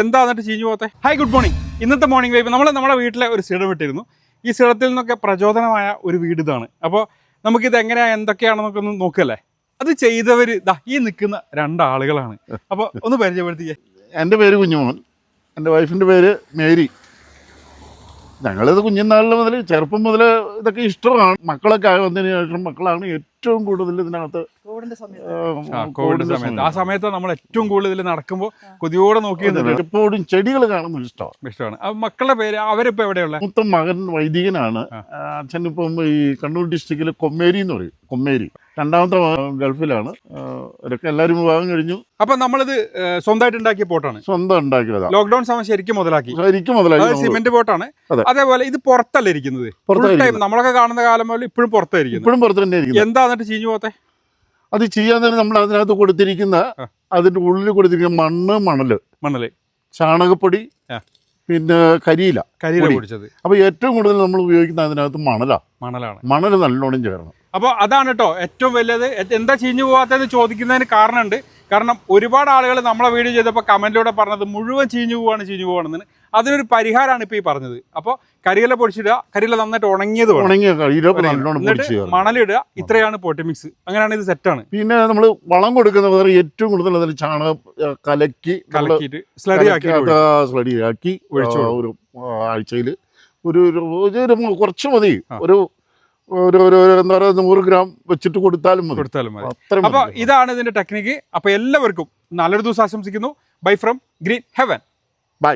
എന്താ എന്നിട്ട് ചീഞ്ഞു പോകത്തെ? ഹായ് ഗുഡ് മോർണിംഗ് ഇന്നത്തെ മോർണിംഗ് വൈബ് നമ്മൾ നമ്മുടെ വീട്ടിലെ ഒരു സിടം ഇട്ടിരുന്നു ഈ സിടത്തിൽ നിന്നൊക്കെ പ്രചോദനമായ ഒരു വീട് ഇതാണ്. അപ്പോൾ നമുക്കിത് എങ്ങനെയാ എന്തൊക്കെയാണെന്നൊക്കെ ഒന്ന് നോക്കല്ലേ? അത് ചെയ്തവർ ദാ ഈ നിൽക്കുന്ന രണ്ടാളുകളാണ്. അപ്പോൾ ഒന്ന് പരിചയപ്പെടുത്തിയേ. എന്റെ പേര് കുഞ്ഞുമോൻ. എന്റെ വൈഫിന്റെ പേര് മേരി. ഞങ്ങളിത് കുഞ്ഞുനാളിൽ മുതൽ ചെറുപ്പം മുതൽ ഇതൊക്കെ ഇഷ്ടമാണ്. മക്കളൊക്കെ ആയി വന്നതിന് ശേഷം മക്കളാണ് ഏറ്റവും കൂടുതൽ ഇതിനകത്ത് കോവിഡ് സമയത്ത്. ആ സമയത്ത്. നമ്മൾ ഏറ്റവും കൂടുതൽ നടക്കുമ്പോൾ കൊതിയോടെ നോക്കി എപ്പോഴും ചെടികൾ കാണുന്നത് ഇഷ്ടമാണ്. ഇഷ്ടമാണ്. മക്കളുടെ പേര് അവരിപ്പോ എവിടെയുള്ള മൊത്തം മകൻ വൈദികനാണ്. അച്ഛനിപ്പം അച്ഛൻ ഇപ്പം ഈ കണ്ണൂർ ഡിസ്ട്രിക്റ്റിൽ കൊമ്മേരി എന്ന് പറയും. കൊമ്മേരി രണ്ടാമത്തെ ഭാഗം ഗൾഫിലാണ്. എല്ലാവരും വിവാഹം കഴിഞ്ഞു. അപ്പൊ നമ്മളിത് സ്വന്തമായിട്ട് ഉണ്ടാക്കിയ പോട്ടാണ്. സ്വന്തം ഉണ്ടാക്കിയത്. ലോക്ക്ഡൌൺ സമയം ശരിക്കും മുതലാക്കി. ശരിക്കും മുതലാക്കി സിമെന്റ് പോട്ടാണ്. അതേപോലെ ഇത് പുറത്തല്ല ഇരിക്കുന്നത്. നമ്മളൊക്കെ കാണുന്ന കാലം മുതൽ ഇപ്പോഴും പുറത്തായിരിക്കും ഇപ്പോഴും പുറത്ത് തന്നെ ഇരിക്കുന്നത്. എന്താ എന്നിട്ട് ചീഞ്ഞു പോകത്തെ? അത് ചെയ്യാൻ തന്നെ നമ്മൾ അതിനകത്ത് കൊടുത്തിരിക്കുന്ന അതിന്റെ ഉള്ളിൽ കൊടുത്തിരിക്കുന്ന മണ്ണ് മണൽ. മണൽ. ചാണകപ്പൊടി. പിന്നെ കരിയില കരിയില പൊടി. പൊടിച്ചത്. അപ്പൊ ഏറ്റവും കൂടുതൽ നമ്മൾ ഉപയോഗിക്കുന്ന അതിനകത്ത് മണലാ. മണലാണ്. മണൽ നല്ലോണം ചേർന്നു അപ്പോൾ അതാണ് കേട്ടോ ഏറ്റവും വലിയത് എന്താ ചീഞ്ഞു പോകാത്തതെന്ന് ചോദിക്കുന്നതിന് കാരണമുണ്ട്. കാരണം ഒരുപാട് ആളുകൾ നമ്മളെ വീഡിയോ ചെയ്തപ്പോൾ കമന്റിലൂടെ പറഞ്ഞത് മുഴുവൻ ചീഞ്ഞു പോവാണ് ചീഞ്ഞു പോവാണെന്ന്. അതിനൊരു പരിഹാരമാണ് ഇപ്പോൾ ഈ പറഞ്ഞത്. അപ്പോൾ കരിയില പൊടിച്ചിടുക കരിയില നന്നായിട്ട് ഉണങ്ങിയത് എന്നിട്ട് മണലിടുക ഇത്രയാണ് പൊട്ടിമിക്സ് അങ്ങനെയാണ് ഇത് സെറ്റാണ് പിന്നെ നമ്മൾ വളം കൊടുക്കുന്ന ഏറ്റവും കൂടുതൽ അതിൽ ചാണകം കലക്കി കലക്കിയിട്ട് സ്ലഡിയാക്കി ഒഴിച്ചു ഒരു ആഴ്ചയിൽ ഒരു കുറച്ച് മതി. ഒരു ഒരു ഒരു ഒരു എന്താ പറയുക നൂറ് ഗ്രാം വെച്ചിട്ട് കൊടുത്താലും മതി. കൊടുത്താലും മതി. അപ്പോൾ ഇതാണ് ഇതിന്റെ ടെക്നിക്ക് അപ്പോൾ എല്ലാവർക്കും നല്ലൊരു ദിവസം ആശംസിക്കുന്നു. Bye from green heaven bye